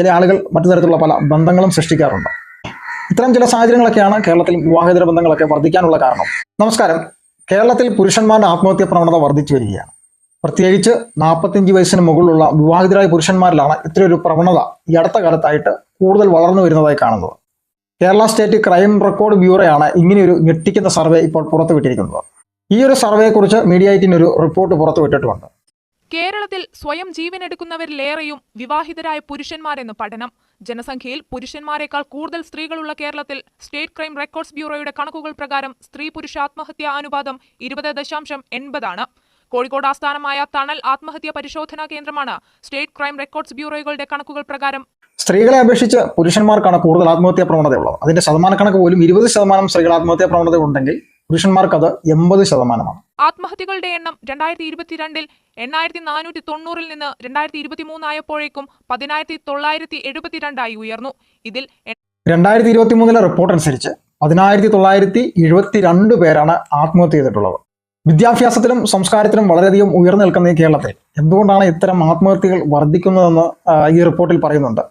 ചില ആളുകൾ മറ്റു തരത്തിലുള്ള പല ബന്ധങ്ങളും സൃഷ്ടിക്കാറുണ്ട്. ഇത്തരം ചില സാഹചര്യങ്ങളൊക്കെയാണ് കേരളത്തിൽ വിവാഹേതര ബന്ധങ്ങളൊക്കെ വർദ്ധിക്കാനുള്ള കാരണം. നമസ്കാരം. കേരളത്തിൽ പുരുഷന്മാരുടെ ആത്മഹത്യ പ്രവണത വർദ്ധിച്ചു വരികയാണ്. പ്രത്യേകിച്ച് നാൽപ്പത്തിയഞ്ച് വയസ്സിന് മുകളിലുള്ള വിവാഹിതരായ പുരുഷന്മാരിലാണ് ഇത്തരൊരു പ്രവണത ഈ അടുത്ത കാലത്തായിട്ട് കൂടുതൽ വളർന്നു വരുന്നതായി കാണുന്നത്. കേരള സ്റ്റേറ്റ് ക്രൈം റെക്കോർഡ് ബ്യൂറോയാണ് ഇങ്ങനെയൊരു ഞെട്ടിക്കുന്ന സർവേ ഇപ്പോൾ പുറത്തുവിട്ടിരിക്കുന്നത്. ഈ ഒരു സർവേയെക്കുറിച്ച് മീഡിയ ഒരു റിപ്പോർട്ട് പുറത്തുവിട്ടിട്ടുമുണ്ട് കേരളത്തിൽ സ്വയം ജീവനെടുക്കുന്നവരിലേറെയും വിവാഹിതരായ പുരുഷന്മാരെന്ന് പഠനം. ജനസംഖ്യയിൽ പുരുഷന്മാരെക്കാൾ കൂടുതൽ സ്ത്രീകളുള്ള കേരളത്തിൽ സ്റ്റേറ്റ് ക്രൈം റെക്കോർഡ്സ് ബ്യൂറോയുടെ കണക്കുകൾ പ്രകാരം സ്ത്രീ പുരുഷ ആത്മഹത്യാ അനുപാതം ഇരുപത് ദശാംശം എൺപതാണ്. കോഴിക്കോട് ആസ്ഥാനമായ തണൽ ആത്മഹത്യാ പരിശോധനാ കേന്ദ്രമാണ് സ്റ്റേറ്റ് ക്രൈം റെക്കോർഡ്സ് ബ്യൂറോകളുടെ കണക്കുകൾ പ്രകാരം. സ്ത്രീകളെ അപേക്ഷിച്ച് പുരുഷന്മാർക്കാണ് കൂടുതൽ ആത്മഹത്യാ പ്രവണതയുള്ളത്. അതിന്റെ ശതമാനക്കണക്ക് പോലും ഇരുപത് ശതമാനം സ്ത്രീകൾ ആത്മഹത്യാ പ്രവണത ഉണ്ടെങ്കിൽ പുരുഷന്മാർക്ക് അത് എൺപത് ശതമാനമാണ്. ആത്മഹത്യകളുടെ എണ്ണം രണ്ടായിരത്തി ഇരുപത്തിരണ്ടിൽ എണ്ണായിരത്തി നാനൂറ്റി തൊണ്ണൂറിൽ നിന്ന് രണ്ടായിരത്തി ഇരുപത്തി മൂന്നായപ്പോഴേക്കും പതിനായിരത്തി തൊള്ളായിരത്തി എഴുപത്തിരണ്ടായി ഉയർന്നു. ഇതിൽ രണ്ടായിരത്തി ഇരുപത്തി മൂന്നിലെ റിപ്പോർട്ട് അനുസരിച്ച് പതിനായിരത്തി തൊള്ളായിരത്തി എഴുപത്തി രണ്ട് പേരാണ് ആത്മഹത്യ ചെയ്തിട്ടുള്ളത്. വിദ്യാഭ്യാസത്തിലും സംസ്കാരത്തിലും വളരെയധികം ഉയർന്നു നിൽക്കുന്ന ഈ കേരളത്തിൽ എന്തുകൊണ്ടാണ് ഇത്തരം ആത്മഹത്യകൾ വർദ്ധിക്കുന്നതെന്ന് ഈ റിപ്പോർട്ടിൽ പറയുന്നുണ്ട്.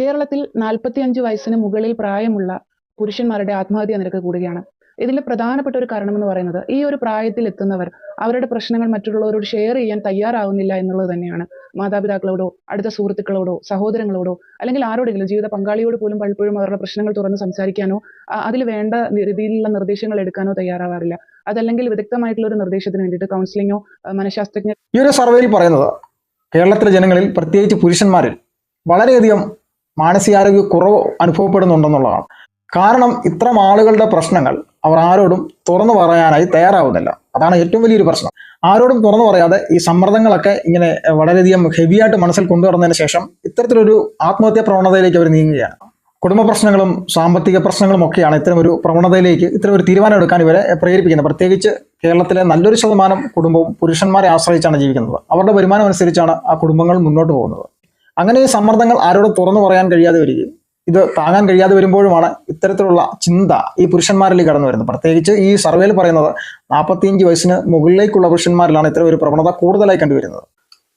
കേരളത്തിൽ നാൽപ്പത്തിയഞ്ച് വയസ്സിന് മുകളിൽ പ്രായമുള്ള പുരുഷന്മാരുടെ ആത്മഹത്യാ നിരക്ക് കൂടുകയാണ്. ഇതിന്റെ പ്രധാനപ്പെട്ട ഒരു കാരണം എന്ന് പറയുന്നത് ഈ ഒരു പ്രായത്തിൽ എത്തുന്നവർ അവരുടെ പ്രശ്നങ്ങൾ മറ്റുള്ളവരോട് ഷെയർ ചെയ്യാൻ തയ്യാറാവുന്നില്ല എന്നുള്ളത് തന്നെയാണ്. മാതാപിതാക്കളോടോ അടുത്ത സുഹൃത്തുക്കളോടോ സഹോദരങ്ങളോടോ അല്ലെങ്കിൽ ആരോടെങ്കിലും ജീവിത പങ്കാളിയോട് പോലും പലപ്പോഴും അവരുടെ പ്രശ്നങ്ങൾ തുറന്ന് സംസാരിക്കാനോ അതിൽ വേണ്ട രീതിയിലുള്ള നിർദ്ദേശങ്ങൾ എടുക്കാനോ തയ്യാറാവാറില്ല. അതല്ലെങ്കിൽ വിദഗ്ധമായിട്ടുള്ള ഒരു നിർദ്ദേശത്തിന് വേണ്ടിയിട്ട് കൗൺസിലിങ്ങോ മനഃശാസ്ത്രജ്ഞ ഈ ഒരു സർവേയിൽ പറയുന്നത് കേരളത്തിലെ ജനങ്ങളിൽ പ്രത്യേകിച്ച് പുരുഷന്മാരിൽ വളരെയധികം മാനസികാരോഗ്യ കുറവ് അനുഭവപ്പെടുന്നുണ്ടെന്നുള്ളതാണ്. കാരണം ഇത്തരം ആളുകളുടെ പ്രശ്നങ്ങൾ അവർ ആരോടും തുറന്നു പറയാനായി തയ്യാറാവുന്നില്ല. അതാണ് ഏറ്റവും വലിയൊരു പ്രശ്നം. ആരോടും തുറന്നു പറയാതെ ഈ സമ്മർദ്ദങ്ങളൊക്കെ ഇങ്ങനെ വളരെയധികം ഹെവിയായിട്ട് മനസ്സിൽ കൊണ്ടുവരുന്നതിന് ശേഷം ഇത്തരത്തിലൊരു ആത്മഹത്യാ പ്രവണതയിലേക്ക് അവർ നീങ്ങുകയാണ്. കുടുംബ പ്രശ്നങ്ങളും സാമ്പത്തിക പ്രശ്നങ്ങളും ഒക്കെയാണ് ഇത്തരം ഒരു പ്രവണതയിലേക്ക് ഇത്തരം ഒരു തീരുമാനം എടുക്കാൻ ഇവരെ പ്രേരിപ്പിക്കുന്നത്. പ്രത്യേകിച്ച് കേരളത്തിലെ നല്ലൊരു ശതമാനം കുടുംബവും പുരുഷന്മാരെ ആശ്രയിച്ചാണ് ജീവിക്കുന്നത്. അവരുടെ വരുമാനം അനുസരിച്ചാണ് ആ കുടുംബങ്ങൾ മുന്നോട്ട് പോകുന്നത്. അങ്ങനെ ഈ സമ്മർദ്ദങ്ങൾ ആരോടും തുറന്നു പറയാൻ കഴിയാതെ വരികയും ഇത് താങ്ങാൻ കഴിയാതെ വരുമ്പോഴുമാണ് ഇത്തരത്തിലുള്ള ചിന്ത ഈ പുരുഷന്മാരിൽ കടന്നു വരുന്നത് പ്രത്യേകിച്ച് ഈ സർവേയിൽ പറയുന്നത് നാൽപ്പത്തിയഞ്ച് വയസ്സിന് മുകളിലേക്കുള്ള പുരുഷന്മാരിലാണ് ഇത്തരം ഒരു പ്രവണത കൂടുതലായി കണ്ടുവരുന്നത്.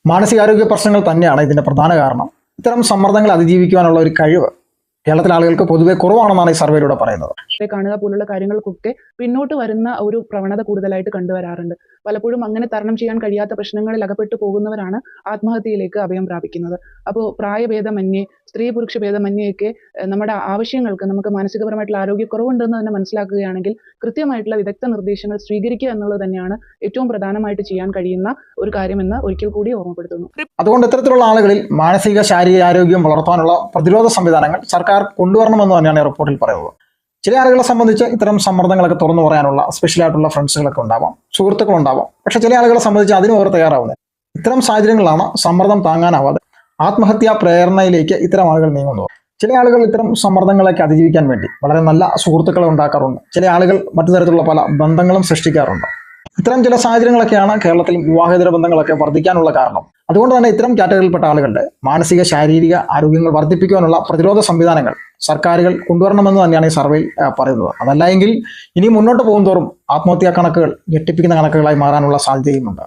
മാനസികാരോഗ്യ പ്രശ്നങ്ങൾ തന്നെയാണ് ഇതിന്റെ പ്രധാന കാരണം. ഇത്തരം സമ്മർദ്ദങ്ങൾ അതിജീവിക്കാനുള്ള ഒരു കഴിവ് കേരളത്തിലെ ആളുകൾക്ക് പൊതുവെ കുറവാണെന്നാണ് ഈ സർവേയിലൂടെ പറയുന്നത്. കാണുക പോലുള്ള കാര്യങ്ങൾക്കൊക്കെ പിന്നോട്ട് വരുന്ന ഒരു പ്രവണത കൂടുതലായിട്ട് കണ്ടുവരാറുണ്ട്. പലപ്പോഴും അങ്ങനെ തരണം ചെയ്യാൻ കഴിയാത്ത പ്രശ്നങ്ങളിൽ അകപ്പെട്ടു പോകുന്നവരാണ് ആത്മഹത്യയിലേക്ക് അഭയം പ്രാപിക്കുന്നത്. അപ്പോൾ പ്രായഭേദമന്യേ സ്ത്രീ പുരുഷ ഭേദമന്യേയൊക്കെ നമ്മുടെ ആവശ്യങ്ങൾക്ക് നമുക്ക് മാനസികപരമായിട്ടുള്ള ആരോഗ്യക്കുറവുണ്ടെന്ന് തന്നെ മനസ്സിലാക്കുകയാണെങ്കിൽ കൃത്യമായിട്ടുള്ള വിദഗ്ധ നിർദ്ദേശങ്ങൾ സ്വീകരിക്കുക എന്നുള്ളത് തന്നെയാണ് ഏറ്റവും പ്രധാനമായിട്ട് ചെയ്യാൻ കഴിയുന്ന ഒരു കാര്യമെന്ന് ഒരിക്കൽ കൂടി ഓർമ്മപ്പെടുത്തുന്നു. അതുകൊണ്ട് ഇത്തരത്തിലുള്ള ആളുകളിൽ മാനസിക ശാരീരിക ആരോഗ്യം വളർത്താനുള്ള പ്രതിരോധ സംവിധാനങ്ങൾ സർക്കാർ കൊണ്ടുവരണമെന്ന് തന്നെയാണ് റിപ്പോർട്ടിൽ പറയുന്നത്. ചില ആളുകളെ സംബന്ധിച്ച് ഇത്തരം സമ്മർദ്ദങ്ങളൊക്കെ തുറന്നു പറയാനുള്ള സ്പെഷ്യൽ ആയിട്ടുള്ള ഫ്രണ്ട്സുകളൊക്കെ ഉണ്ടാവാം സുഹൃത്തുക്കളുണ്ടാവാം. പക്ഷെ ചില ആളുകളെ സംബന്ധിച്ച് അതിനും അവർ തയ്യാറാവുന്നത് ഇത്തരം സാഹചര്യങ്ങളാണ് സമ്മർദ്ദം താങ്ങാനാവാതെ ആത്മഹത്യാ പ്രേരണയിലേക്ക് ഇത്തരം ആളുകൾ നീങ്ങുന്നു. ചില ആളുകൾ ഇത്തരം സമ്മർദ്ദങ്ങളൊക്കെ അതിജീവിക്കാൻ വേണ്ടി വളരെ നല്ല സുഹൃത്തുക്കളെ ഉണ്ടാക്കാറുണ്ട്. ചില ആളുകൾ മറ്റു തരത്തിലുള്ള പല ബന്ധങ്ങളും സൃഷ്ടിക്കാറുണ്ട്. ഇത്തരം ചില സാഹചര്യങ്ങളൊക്കെയാണ് കേരളത്തിൽ വിവാഹേതര ബന്ധങ്ങളൊക്കെ വർദ്ധിക്കാനുള്ള കാരണം. അതുകൊണ്ട് തന്നെ ഇത്തരം കാറ്റഗറിയിൽപ്പെട്ട ആളുകളുടെ മാനസിക ശാരീരിക ആരോഗ്യങ്ങൾ വർദ്ധിപ്പിക്കുവാനുള്ള പ്രതിരോധ സംവിധാനങ്ങൾ സർക്കാരുകൾ കൊണ്ടുവരണമെന്ന് തന്നെയാണ് ഈ സർവേയിൽ പറയുന്നത്. അതല്ല എങ്കിൽ ഇനി മുന്നോട്ട് പോകും ആത്മഹത്യാ കണക്കുകൾ ഞെട്ടിപ്പിക്കുന്ന കണക്കുകളായി മാറാനുള്ള സാധ്യതയുമുണ്ട്.